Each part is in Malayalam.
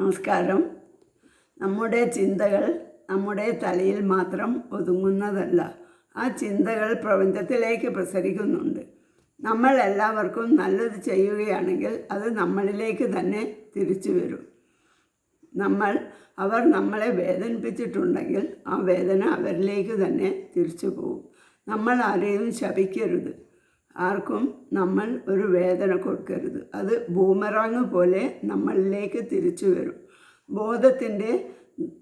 നമസ്കാരം. നമ്മുടെ ചിന്തകൾ നമ്മുടെ തലയിൽ മാത്രം ഒതുങ്ങുന്നതല്ല ആ ചിന്തകൾ പ്രപഞ്ചത്തിലേക്ക് പ്രസരിക്കുന്നുണ്ട്. നമ്മൾ എല്ലാവർക്കും നല്ലത് ചെയ്യുകയാണെങ്കിൽ അത് നമ്മളിലേക്ക് തന്നെ തിരിച്ചു വരും. നമ്മൾ അവർ നമ്മളെ വേദനിപ്പിച്ചിട്ടുണ്ടെങ്കിൽ ആ വേദന അവരിലേക്ക് തന്നെ തിരിച്ചു പോകും. നമ്മൾ ആരെയും ശപിക്കരുത്. ആർക്കും നമ്മൾ ഒരു വേദന കൊടുക്കരുത്. അത് ബൂമറാങ് പോലെ നമ്മളിലേക്ക് തിരിച്ചു വരും. ബോധത്തിന്റെ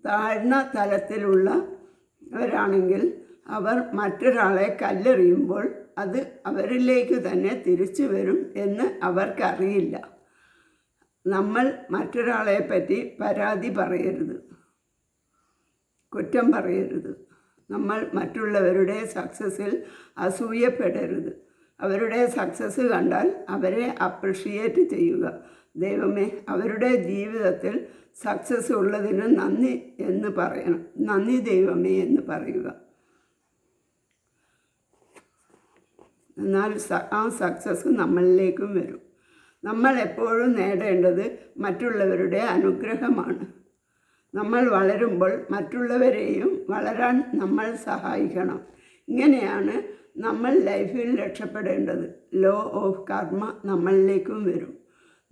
താഴ്ന്ന തലത്തിലുള്ളവരാണെങ്കിൽ അവർ മറ്റൊരാളെ കല്ലെറിയുമ്പോൾ അത് അവരിലേക്ക് തന്നെ തിരിച്ചു വരും എന്ന് അവർക്കറിയില്ല. നമ്മൾ മറ്റൊരാളെ പറ്റി പരാതി പറയരുത്. കുറ്റം പറയരുത്. നമ്മൾ മറ്റുള്ളവരുടെ സക്സസ്സിൽ അസൂയപ്പെടരുത്. അവരുടെ സക്സസ് കണ്ടാൽ അവരെ അപ്രിഷിയേറ്റ് ചെയ്യുക. ദൈവമേ അവരുടെ ജീവിതത്തിൽ സക്സസ് ഉള്ളതിന് നന്ദി എന്ന് പറയണം. നന്ദി ദൈവമേ എന്ന് പറയുക. എന്നാൽ ആ സക്സസ് നമ്മളിലേക്കും വരും. നമ്മൾ എപ്പോഴും നേടേണ്ടത് മറ്റുള്ളവരുടെ അനുഗ്രഹമാണ്. നമ്മൾ വളരുമ്പോൾ മറ്റുള്ളവരെയും വളരാൻ നമ്മൾ സഹായിക്കണം. ഇങ്ങനെയാണ് നമ്മൾ ലൈഫിൽ രക്ഷപ്പെടേണ്ടത് ലോ ഓഫ് കർമ്മ നമ്മളിലേക്കും വരും.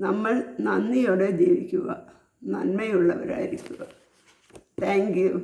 നമ്മൾ നന്ദിയോടെ ജീവിക്കുക. നന്മയുള്ളവരായിരിക്കുക. Thank you.